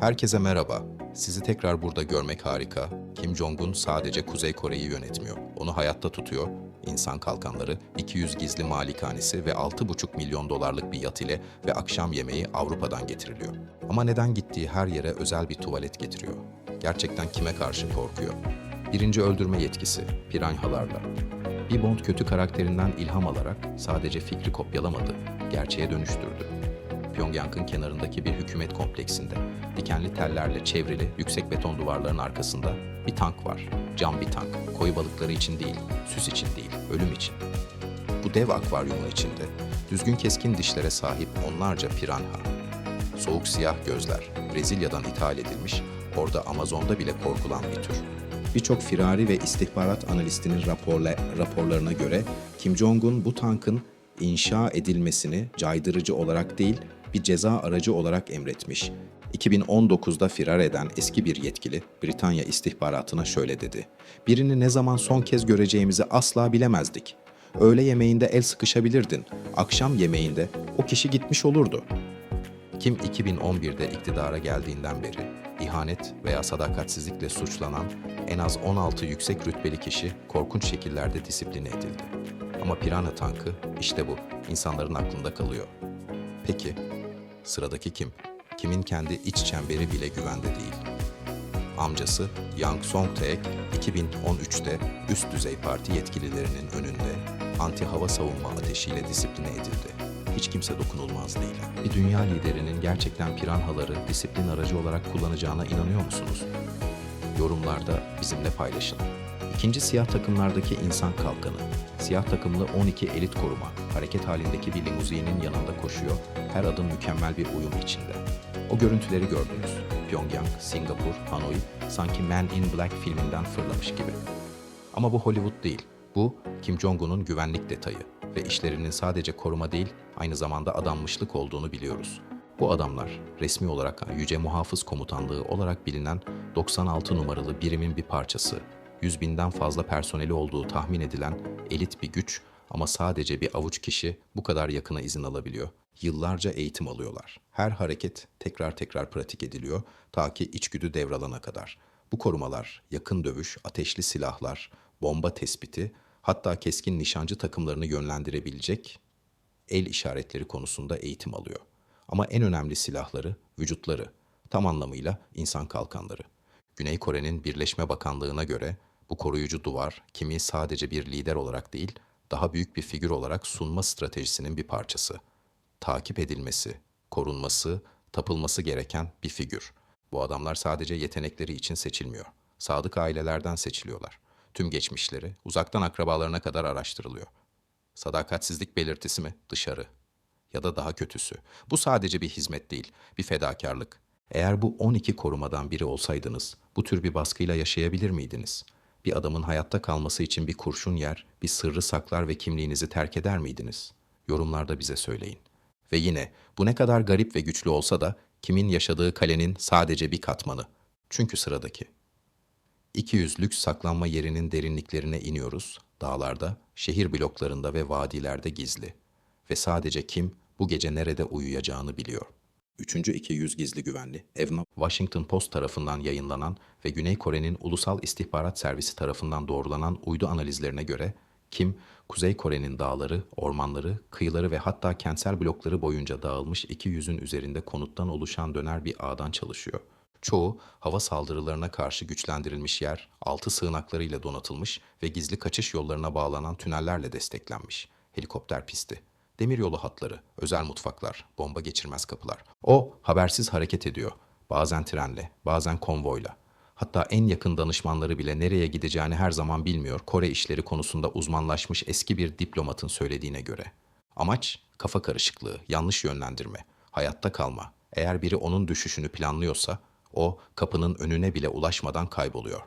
Herkese merhaba. Sizi tekrar burada görmek harika. Kim Jong-un sadece Kuzey Kore'yi yönetmiyor. Onu hayatta tutuyor. İnsan kalkanları, 200 gizli malikanesi ve 6,5 milyon dolarlık bir yat ile ve akşam yemeği Avrupa'dan getiriliyor. Ama neden gittiği her yere özel bir tuvalet getiriyor? Gerçekten kime karşı korkuyor? Birinci öldürme yetkisi, piranhalarla. Bir Bond kötü karakterinden ilham alarak sadece fikri kopyalamadı, gerçeğe dönüştürdü. Pyongyang'ın kenarındaki bir hükümet kompleksinde, dikenli tellerle çevrili yüksek beton duvarların arkasında bir tank var. Cam bir tank. Koyu balıkları için değil, süs için değil, ölüm için. Bu dev akvaryumun içinde düzgün keskin dişlere sahip onlarca piranha. Soğuk siyah gözler, Brezilya'dan ithal edilmiş, orada Amazon'da bile korkulan bir tür. Birçok firari ve istihbarat analistinin raporla, raporlarına göre Kim Jong-un bu tankın inşa edilmesini caydırıcı olarak değil, bir ceza aracı olarak emretmiş. 2019'da firar eden eski bir yetkili Britanya istihbaratına şöyle dedi. Birini ne zaman son kez göreceğimizi asla bilemezdik. Öğle yemeğinde el sıkışabilirdin, akşam yemeğinde o kişi gitmiş olurdu. Kim 2011'de iktidara geldiğinden beri ihanet veya sadakatsizlikle suçlanan en az 16 yüksek rütbeli kişi korkunç şekillerde disipline edildi. Ama Pirana tankı işte bu, insanların aklında kalıyor. Peki, sıradaki kim? Kimin kendi iç çemberi bile güvende değil. Amcası Yang Song-taek 2013'te üst düzey parti yetkililerinin önünde anti-hava savunma ateşiyle disipline edildi. Hiç kimse dokunulmaz değil. Bir dünya liderinin gerçekten piranhaları disiplin aracı olarak kullanacağına inanıyor musunuz? Yorumlarda bizimle paylaşın. İkinci siyah takımlardaki insan kalkanı. Siyah takımlı 12 elit koruma. Hareket halindeki bir limuzinin yanında koşuyor. Her adım mükemmel bir uyum içinde. O görüntüleri gördünüz. Pyongyang, Singapur, Hanoi sanki Man in Black filminden fırlamış gibi. Ama bu Hollywood değil. Bu Kim Jong-un'un güvenlik detayı ve işlerinin sadece koruma değil, aynı zamanda adanmışlık olduğunu biliyoruz. Bu adamlar resmi olarak Yüce Muhafız Komutanlığı olarak bilinen 96 numaralı birimin bir parçası. 100 binden fazla personeli olduğu tahmin edilen elit bir güç ama sadece bir avuç kişi bu kadar yakına izin alabiliyor. Yıllarca eğitim alıyorlar. Her hareket tekrar tekrar pratik ediliyor ta ki içgüdü devralana kadar. Bu korumalar yakın dövüş, ateşli silahlar, bomba tespiti, hatta keskin nişancı takımlarını yönlendirebilecek el işaretleri konusunda eğitim alıyor. Ama en önemli silahları vücutları, tam anlamıyla insan kalkanları. Güney Kore'nin Birleşme Bakanlığı'na göre bu koruyucu duvar kimi sadece bir lider olarak değil, daha büyük bir figür olarak sunma stratejisinin bir parçası. Takip edilmesi, korunması, tapılması gereken bir figür. Bu adamlar sadece yetenekleri için seçilmiyor. Sadık ailelerden seçiliyorlar. Tüm geçmişleri, uzaktan akrabalarına kadar araştırılıyor. Sadakatsizlik belirtisi mi? Dışarı. Ya da daha kötüsü. Bu sadece bir hizmet değil, bir fedakarlık. Eğer bu 12 korumadan biri olsaydınız, bu tür bir baskıyla yaşayabilir miydiniz? Bir adamın hayatta kalması için bir kurşun yer, bir sırrı saklar ve kimliğinizi terk eder miydiniz? Yorumlarda bize söyleyin. Ve yine bu ne kadar garip ve güçlü olsa da kimin yaşadığı kalenin sadece bir katmanı. Çünkü sıradaki. 200 lüks saklanma yerinin derinliklerine iniyoruz. Dağlarda, şehir bloklarında ve vadilerde gizli. Ve sadece kim bu gece nerede uyuyacağını biliyor. Üçüncü 200 gizli güvenli, Evna Washington Post tarafından yayınlanan ve Güney Kore'nin Ulusal İstihbarat Servisi tarafından doğrulanan uydu analizlerine göre Kim, Kuzey Kore'nin dağları, ormanları, kıyıları ve hatta kentsel blokları boyunca dağılmış 200'ün üzerinde konuttan oluşan döner bir ağdan çalışıyor. Çoğu hava saldırılarına karşı güçlendirilmiş yer, altı sığınaklarıyla donatılmış ve gizli kaçış yollarına bağlanan tünellerle desteklenmiş. Helikopter pisti, demiryolu hatları, özel mutfaklar, bomba geçirmez kapılar. O habersiz hareket ediyor. Bazen trenle, bazen konvoyla. Hatta en yakın danışmanları bile nereye gideceğini her zaman bilmiyor Kore işleri konusunda uzmanlaşmış eski bir diplomatın söylediğine göre. Amaç kafa karışıklığı, yanlış yönlendirme, hayatta kalma. Eğer biri onun düşüşünü planlıyorsa o kapının önüne bile ulaşmadan kayboluyor.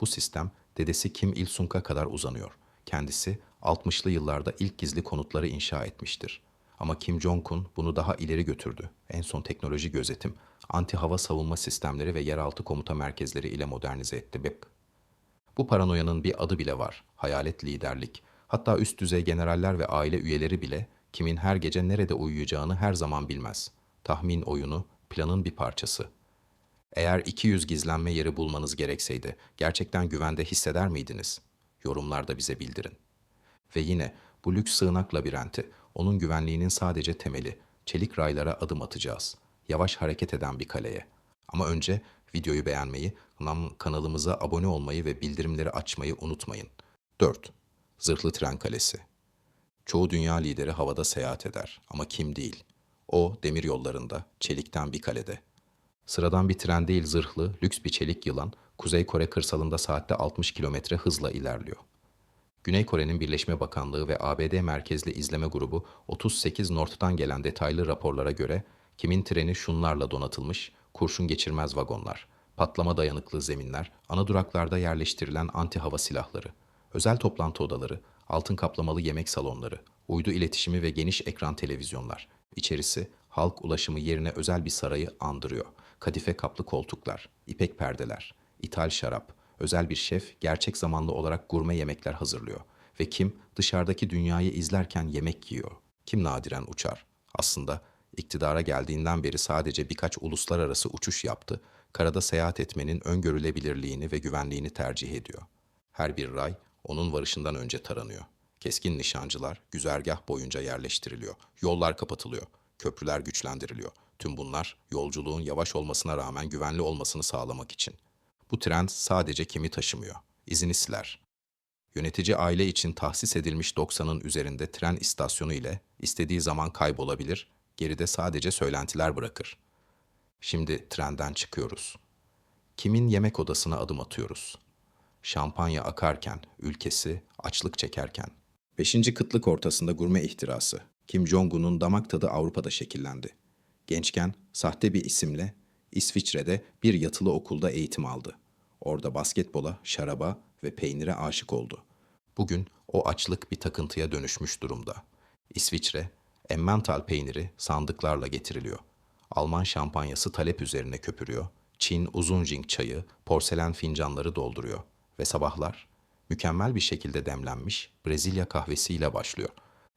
Bu sistem dedesi Kim Il-sung'a kadar uzanıyor. Kendisi 60'lı yıllarda ilk gizli konutları inşa etmiştir. Ama Kim Jong-un bunu daha ileri götürdü. En son teknoloji gözetim, anti hava savunma sistemleri ve yeraltı komuta merkezleri ile modernize etti BEP. Bu paranoyanın bir adı bile var. Hayalet liderlik. Hatta üst düzey generaller ve aile üyeleri bile kimin her gece nerede uyuyacağını her zaman bilmez. Tahmin oyunu, planın bir parçası. Eğer 200 gizlenme yeri bulmanız gerekseydi, gerçekten güvende hisseder miydiniz? Yorumlarda bize bildirin. Ve yine bu lüks sığınak labirenti, onun güvenliğinin sadece temeli. Çelik raylara adım atacağız. Yavaş hareket eden bir kaleye. Ama önce videoyu beğenmeyi, kanalımıza abone olmayı ve bildirimleri açmayı unutmayın. 4. Zırhlı Tren Kalesi Çoğu dünya lideri havada seyahat eder ama kim değil? O demir yollarında, çelikten bir kalede. Sıradan bir tren değil zırhlı, lüks bir çelik yılan, Kuzey Kore kırsalında saatte 60 kilometre hızla ilerliyor. Güney Kore'nin Birleşme Bakanlığı ve ABD merkezli izleme grubu 38 North'tan gelen detaylı raporlara göre kimin treni şunlarla donatılmış, kurşun geçirmez vagonlar, patlama dayanıklı zeminler, ana duraklarda yerleştirilen anti hava silahları, özel toplantı odaları, altın kaplamalı yemek salonları, uydu iletişimi ve geniş ekran televizyonlar. İçerisi halk ulaşımı yerine özel bir sarayı andırıyor. Kadife kaplı koltuklar, ipek perdeler, ithal şarap, özel bir şef gerçek zamanlı olarak gurme yemekler hazırlıyor. Ve kim dışarıdaki dünyayı izlerken yemek yiyor. Kim nadiren uçar. Aslında iktidara geldiğinden beri sadece birkaç uluslararası uçuş yaptı. Karada seyahat etmenin öngörülebilirliğini ve güvenliğini tercih ediyor. Her bir ray onun varışından önce taranıyor. Keskin nişancılar güzergah boyunca yerleştiriliyor. Yollar kapatılıyor. Köprüler güçlendiriliyor. Tüm bunlar yolculuğun yavaş olmasına rağmen güvenli olmasını sağlamak için. Bu trend sadece kimi taşımıyor, izini siler. Yönetici aile için tahsis edilmiş 90'ın üzerinde tren istasyonu ile istediği zaman kaybolabilir, geride sadece söylentiler bırakır. Şimdi trenden çıkıyoruz. Kimin yemek odasına adım atıyoruz? Şampanya akarken, ülkesi açlık çekerken. Beşinci kıtlık ortasında gurme ihtirası. Kim Jong-un'un damak tadı Avrupa'da şekillendi. Gençken sahte bir isimle İsviçre'de bir yatılı okulda eğitim aldı. Orada basketbola, şaraba ve peynire aşık oldu. Bugün o açlık bir takıntıya dönüşmüş durumda. İsviçre, Emmental peyniri sandıklarla getiriliyor. Alman şampanyası talep üzerine köpürüyor. Çin uzunjing çayı porselen fincanları dolduruyor. Ve sabahlar mükemmel bir şekilde demlenmiş Brezilya kahvesiyle başlıyor.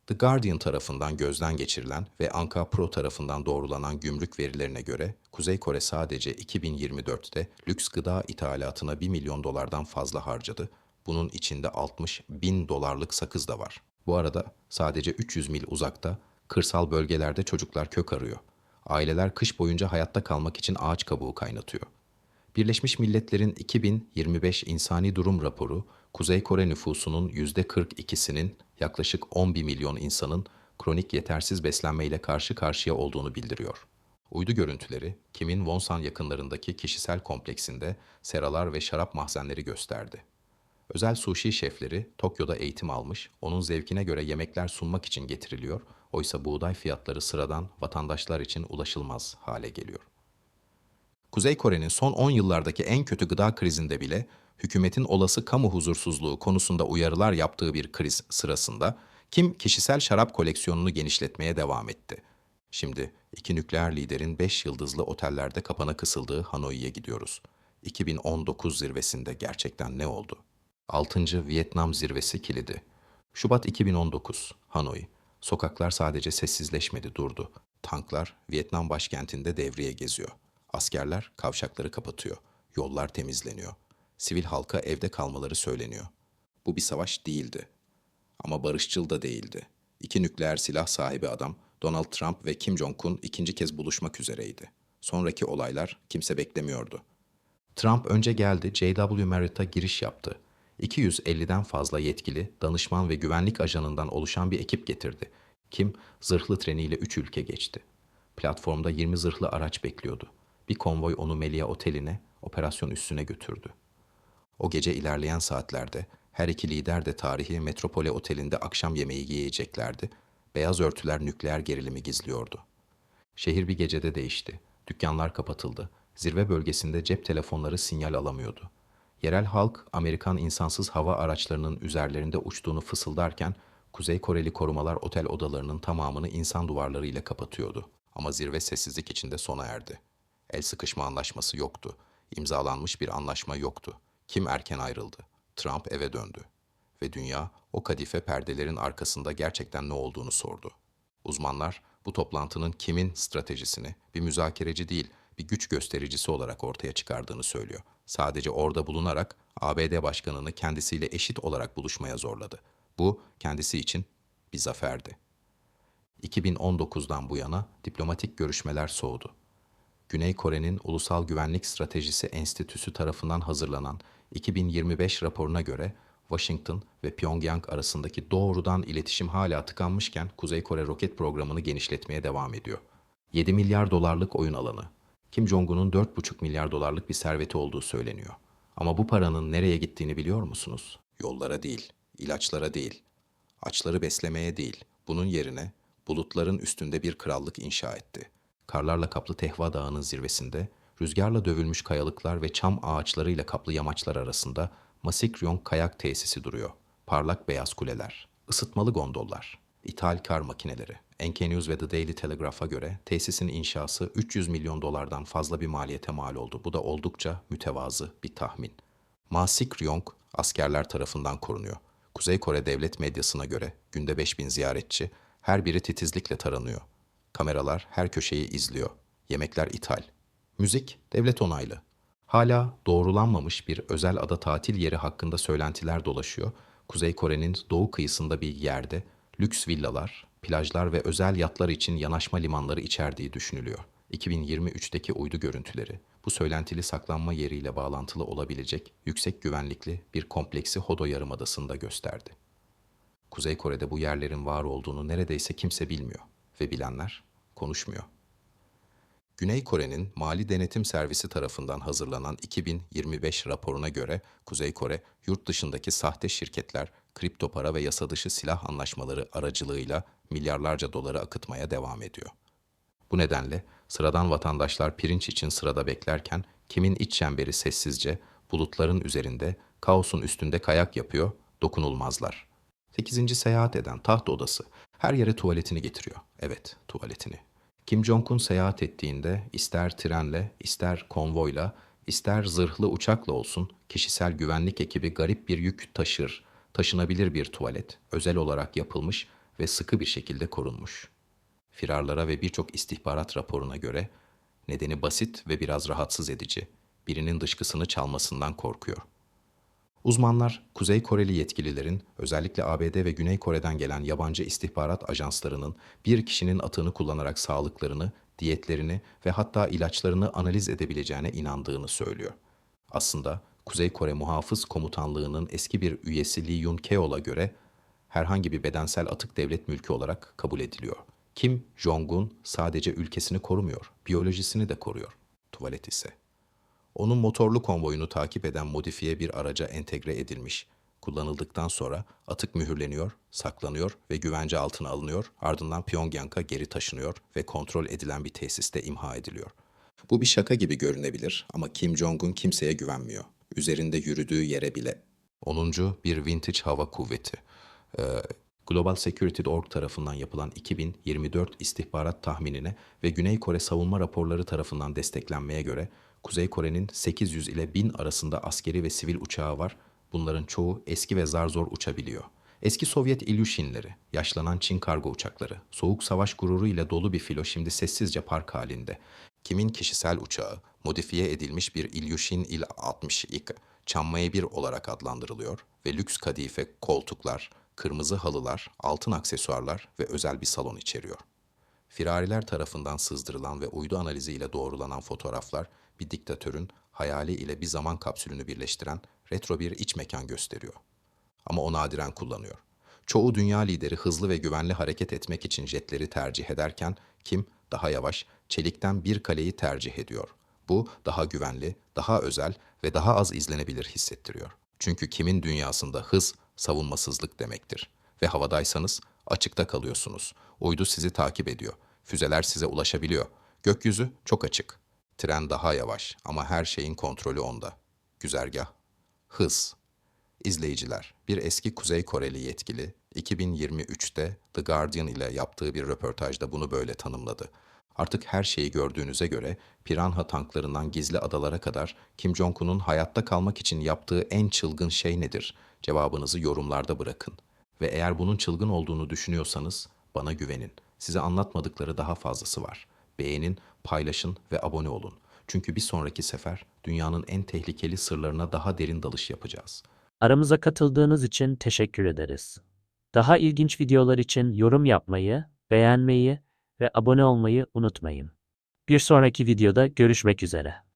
The Guardian tarafından gözden geçirilen ve Anka Pro tarafından doğrulanan gümrük verilerine göre Kuzey Kore sadece 2024'te lüks gıda ithalatına 1 milyon dolardan fazla harcadı. Bunun içinde 60 bin dolarlık sakız da var. Bu arada sadece 300 mil uzakta kırsal bölgelerde çocuklar kök arıyor. Aileler kış boyunca hayatta kalmak için ağaç kabuğu kaynatıyor. Birleşmiş Milletler'in 2025 İnsani Durum Raporu, Kuzey Kore nüfusunun %42'sinin yaklaşık 11 milyon insanın kronik yetersiz beslenmeyle karşı karşıya olduğunu bildiriyor. Uydu görüntüleri, Kim'in Wonsan yakınlarındaki kişisel kompleksinde seralar ve şarap mahzenleri gösterdi. Özel sushi şefleri Tokyo'da eğitim almış, onun zevkine göre yemekler sunmak için getiriliyor, oysa buğday fiyatları sıradan vatandaşlar için ulaşılmaz hale geliyor. Kuzey Kore'nin son 10 yıllardaki en kötü gıda krizinde bile hükümetin olası kamu huzursuzluğu konusunda uyarılar yaptığı bir kriz sırasında Kim kişisel şarap koleksiyonunu genişletmeye devam etti. Şimdi iki nükleer liderin 5 yıldızlı otellerde kapana kısıldığı Hanoi'ye gidiyoruz. 2019 zirvesinde gerçekten ne oldu? 6. Vietnam zirvesi kilidi. Şubat 2019, Hanoi. Sokaklar sadece sessizleşmedi, durdu. Tanklar Vietnam başkentinde devreye geziyor. Askerler kavşakları kapatıyor. Yollar temizleniyor. Sivil halka evde kalmaları söyleniyor. Bu bir savaş değildi. Ama barışçıl da değildi. İki nükleer silah sahibi adam Donald Trump ve Kim Jong-un ikinci kez buluşmak üzereydi. Sonraki olaylar kimse beklemiyordu. Trump önce geldi, J.W. Merritt'a giriş yaptı. 250'den fazla yetkili, danışman ve güvenlik ajanından oluşan bir ekip getirdi. Kim zırhlı treniyle 3 ülke geçti. Platformda 20 zırhlı araç bekliyordu. Bir konvoy onu Melia Oteli'ne, operasyon üssüne götürdü. O gece ilerleyen saatlerde her iki lider de tarihi Metropole Oteli'nde akşam yemeği yiyeceklerdi. Beyaz örtüler nükleer gerilimi gizliyordu. Şehir bir gecede değişti. Dükkanlar kapatıldı. Zirve bölgesinde cep telefonları sinyal alamıyordu. Yerel halk Amerikan insansız hava araçlarının üzerlerinde uçtuğunu fısıldarken Kuzey Koreli korumalar otel odalarının tamamını insan duvarlarıyla kapatıyordu. Ama zirve sessizlik içinde sona erdi. El sıkışma anlaşması yoktu. İmzalanmış bir anlaşma yoktu. Kim erken ayrıldı? Trump eve döndü. Ve dünya o kadife perdelerin arkasında gerçekten ne olduğunu sordu. Uzmanlar bu toplantının kimin stratejisini, bir müzakereci değil, bir güç göstericisi olarak ortaya çıkardığını söylüyor. Sadece orada bulunarak ABD başkanını kendisiyle eşit olarak buluşmaya zorladı. Bu kendisi için bir zaferdi. 2019'dan bu yana diplomatik görüşmeler soğudu. Güney Kore'nin Ulusal Güvenlik Stratejisi Enstitüsü tarafından hazırlanan 2025 raporuna göre Washington ve Pyongyang arasındaki doğrudan iletişim hala tıkanmışken Kuzey Kore roket programını genişletmeye devam ediyor. 7 milyar dolarlık oyun alanı. Kim Jong-un'un 4,5 milyar dolarlık bir serveti olduğu söyleniyor. Ama bu paranın nereye gittiğini biliyor musunuz? Yollara değil, ilaçlara değil, açları beslemeye değil, bunun yerine bulutların üstünde bir krallık inşa etti. Karlarla kaplı Tehva Dağı'nın zirvesinde, rüzgarla dövülmüş kayalıklar ve çam ağaçlarıyla kaplı yamaçlar arasında Masikryong kayak tesisi duruyor. Parlak beyaz kuleler, ısıtmalı gondollar, ithal kar makineleri. NK News ve The Daily Telegraph'a göre tesisin inşası 300 milyon dolardan fazla bir maliyete mal oldu. Bu da oldukça mütevazı bir tahmin. Ma Sik-ryong askerler tarafından korunuyor. Kuzey Kore devlet medyasına göre günde 5000 ziyaretçi, her biri titizlikle taranıyor. Kameralar her köşeyi izliyor. Yemekler ithal. Müzik devlet onaylı. Hala doğrulanmamış bir özel ada tatil yeri hakkında söylentiler dolaşıyor. Kuzey Kore'nin doğu kıyısında bir yerde lüks villalar, plajlar ve özel yatlar için yanaşma limanları içerdiği düşünülüyor. 2023'teki uydu görüntüleri bu söylentili saklanma yeriyle bağlantılı olabilecek yüksek güvenlikli bir kompleksi Hodo Yarımadası'nda gösterdi. Kuzey Kore'de bu yerlerin var olduğunu neredeyse kimse bilmiyor ve bilenler konuşmuyor. Güney Kore'nin Mali Denetim Servisi tarafından hazırlanan 2025 raporuna göre Kuzey Kore, yurt dışındaki sahte şirketler, kripto para ve yasa dışı silah anlaşmaları aracılığıyla milyarlarca doları akıtmaya devam ediyor. Bu nedenle sıradan vatandaşlar pirinç için sırada beklerken kimin iç çemberi sessizce bulutların üzerinde, kaosun üstünde kayak yapıyor, dokunulmazlar. 8. seyahat eden taht odası her yere tuvaletini getiriyor. Evet, tuvaletini. Kim Jong-un seyahat ettiğinde ister trenle, ister konvoyla, ister zırhlı uçakla olsun kişisel güvenlik ekibi garip bir yük taşır, taşınabilir bir tuvalet, özel olarak yapılmış ve sıkı bir şekilde korunmuş. Firarlara ve birçok istihbarat raporuna göre nedeni basit ve biraz rahatsız edici. Birinin dışkısını çalmasından korkuyor. Uzmanlar, Kuzey Koreli yetkililerin özellikle ABD ve Güney Kore'den gelen yabancı istihbarat ajanslarının bir kişinin atığını kullanarak sağlıklarını, diyetlerini ve hatta ilaçlarını analiz edebileceğine inandığını söylüyor. Aslında Kuzey Kore Muhafız Komutanlığı'nın eski bir üyesi Lee Yun-keol'a göre herhangi bir bedensel atık devlet mülkü olarak kabul ediliyor. Kim Jong-un sadece ülkesini korumuyor, biyolojisini de koruyor. Tuvalet ise onun motorlu konvoyunu takip eden modifiye bir araca entegre edilmiş. Kullanıldıktan sonra atık mühürleniyor, saklanıyor ve güvence altına alınıyor, ardından Pyongyang'a geri taşınıyor ve kontrol edilen bir tesiste imha ediliyor. Bu bir şaka gibi görünebilir ama Kim Jong-un kimseye güvenmiyor. Üzerinde yürüdüğü yere bile. 10. bir vintage hava kuvveti. Ee, Global Security.org tarafından yapılan 2024 istihbarat tahminine ve Güney Kore savunma raporları tarafından desteklenmeye göre Kuzey Kore'nin 800 ile 1000 arasında askeri ve sivil uçağı var. Bunların çoğu eski ve zar zor uçabiliyor. Eski Sovyet Ilyushinleri, yaşlanan Çin kargo uçakları, soğuk savaş gururu ile dolu bir filo şimdi sessizce park halinde. Kimin kişisel uçağı, modifiye edilmiş bir Ilyushin Il-62, Çanmaya 1 olarak adlandırılıyor ve lüks kadife, koltuklar, kırmızı halılar, altın aksesuarlar ve özel bir salon içeriyor. Firariler tarafından sızdırılan ve uydu analiziyle doğrulanan fotoğraflar bir diktatörün hayali ile bir zaman kapsülünü birleştiren retro bir iç mekan gösteriyor. Ama o nadiren kullanıyor. Çoğu dünya lideri hızlı ve güvenli hareket etmek için jetleri tercih ederken kim daha yavaş, çelikten bir kaleyi tercih ediyor. Bu daha güvenli, daha özel ve daha az izlenebilir hissettiriyor. Çünkü kimin dünyasında hız savunmasızlık demektir. Ve havadaysanız açıkta kalıyorsunuz. Uydu sizi takip ediyor. Füzeler size ulaşabiliyor. Gökyüzü çok açık. Tren daha yavaş ama her şeyin kontrolü onda. Güzergah. Hız. İzleyiciler, bir eski Kuzey Koreli yetkili 2023'te The Guardian ile yaptığı bir röportajda bunu böyle tanımladı. Artık her şeyi gördüğünüze göre Piranha tanklarından gizli adalara kadar Kim Jong-un'un hayatta kalmak için yaptığı en çılgın şey nedir? Cevabınızı yorumlarda bırakın. Ve eğer bunun çılgın olduğunu düşünüyorsanız bana güvenin. Size anlatmadıkları daha fazlası var. Beğenin, paylaşın ve abone olun. Çünkü bir sonraki sefer dünyanın en tehlikeli sırlarına daha derin dalış yapacağız. Aramıza katıldığınız için teşekkür ederiz. Daha ilginç videolar için yorum yapmayı, beğenmeyi ve abone olmayı unutmayın. Bir sonraki videoda görüşmek üzere.